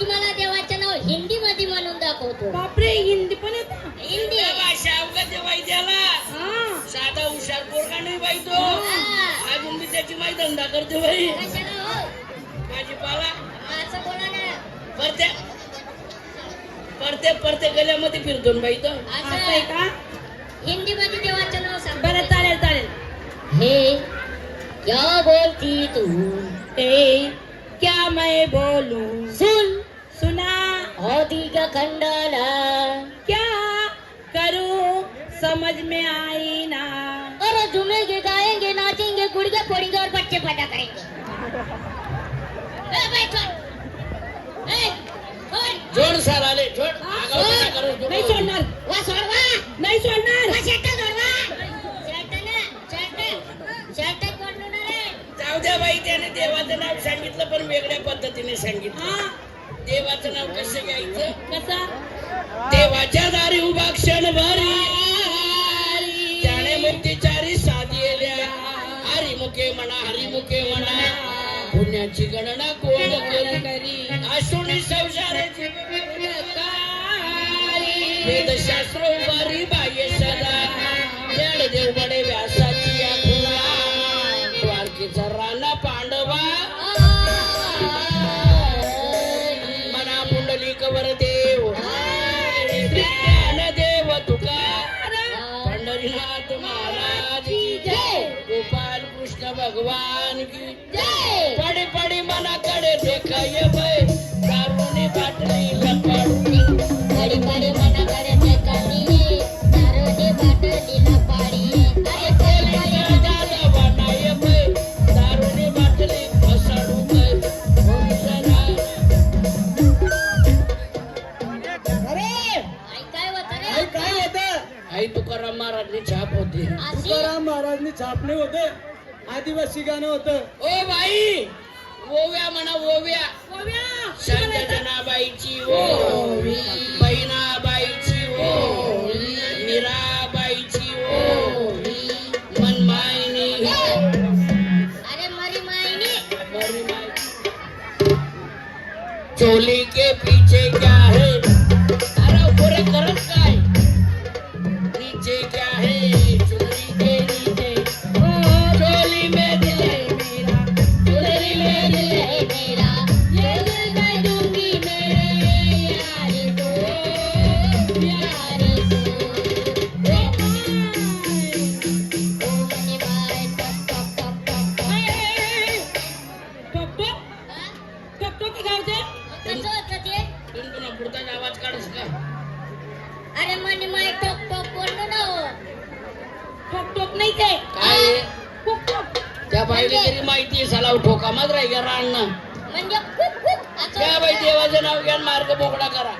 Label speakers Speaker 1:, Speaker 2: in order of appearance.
Speaker 1: तुम्हाला देवाचं नाव हिंदी मध्ये म्हणून दाखवतो.
Speaker 2: बापरे हिंदी पण येतं?
Speaker 1: हिंदी.
Speaker 3: भाषा अवघड त्याला
Speaker 2: हा.
Speaker 3: साधा हुशार पोरगा नाही बाई तो?
Speaker 1: हा.
Speaker 3: अजून मी त्याची माहिती धंदा करते बाई.
Speaker 1: असं बोला ना
Speaker 3: परते परते परते गल्यामध्ये फिरतो बाई तो?
Speaker 2: असं आहे
Speaker 1: असं
Speaker 2: का?
Speaker 1: हिंदी मध्ये देवाचं नाव सांग.
Speaker 2: बरं चालेल चालेल.
Speaker 1: हे क्या बोलती तू?
Speaker 2: ए क्या मैं बोलूं?
Speaker 1: होती का खंडाला
Speaker 2: क्या करूं समझ में आई ना
Speaker 1: अरे झूमेंगे गाएंगे नाचेंगे गुड़िया फोड़ेंगे और बच्चे पैदा करेंगे ए, भाई, छोड़. ए, छोड़.
Speaker 3: जोड सर आले जोड आगाऊपणा करू नको.
Speaker 2: नाही सोडणार
Speaker 1: वा सोड वा.
Speaker 2: नाही सोडणार
Speaker 1: वा शर्ट सोड वा. शर्ट ना, शर्ट. शर्ट कोण रे?
Speaker 3: जाऊ द्या बाई त्याने देवाचं नाव सांगितलं पण वेगळ्या पद्धतीने सांगितलं
Speaker 2: हा
Speaker 3: देवाचं नाव कसं घ्यायचं?
Speaker 2: कसा?
Speaker 3: देवाच्या दारी उभा क्षण भरी त्याने मुक्तीचारी साधलेल्या हरिमुखे म्हणा हरिमुखे म्हणा. पुण्याची गणना कोण करी? असून संसाराची वेदशास्त्र उभारी बाह्य सदा. ज्ञान देव बडे व्यासाची आठवा द्वारकेचा राणा ज्ञान देव तुका पंढरीनाथ महाराज गोपाल कृष्ण भगवान की
Speaker 1: जय.
Speaker 3: पडी पडी मनाकडे देखाय
Speaker 1: आई
Speaker 3: तुकाराम महाराजनी छाप होती?
Speaker 4: तुकाराम महाराजनी छापणे होते. आदिवासी गाणं होतं.
Speaker 3: ओ बाई ओव्या म्हणा ओव्या.
Speaker 2: ओव्या.
Speaker 3: शांतजनाबाईची ओवी बहिणाबाईची ओवी मीराबाईची ओवी मनमायनी
Speaker 1: अरे मरी मायनी
Speaker 3: चोली के पीछे क्या है? अरे पुरे करत काय?
Speaker 1: कसं होतं ते?
Speaker 3: तुमचा पुढचा आवाज काढस का
Speaker 1: अरे मनी माय टोक टोक बोललो ना हो.
Speaker 2: टोक टोक नाही ते.
Speaker 3: काय?
Speaker 2: टोक टोक.
Speaker 3: त्या बाईला तरी माहिती आहे सलाव ठोका आहे का राणनं
Speaker 1: म्हणजे खूप खूप असं
Speaker 3: त्या बाई
Speaker 1: होतं.
Speaker 3: देवाचं नाव घ्या आणि मार्ग मोकळा करा.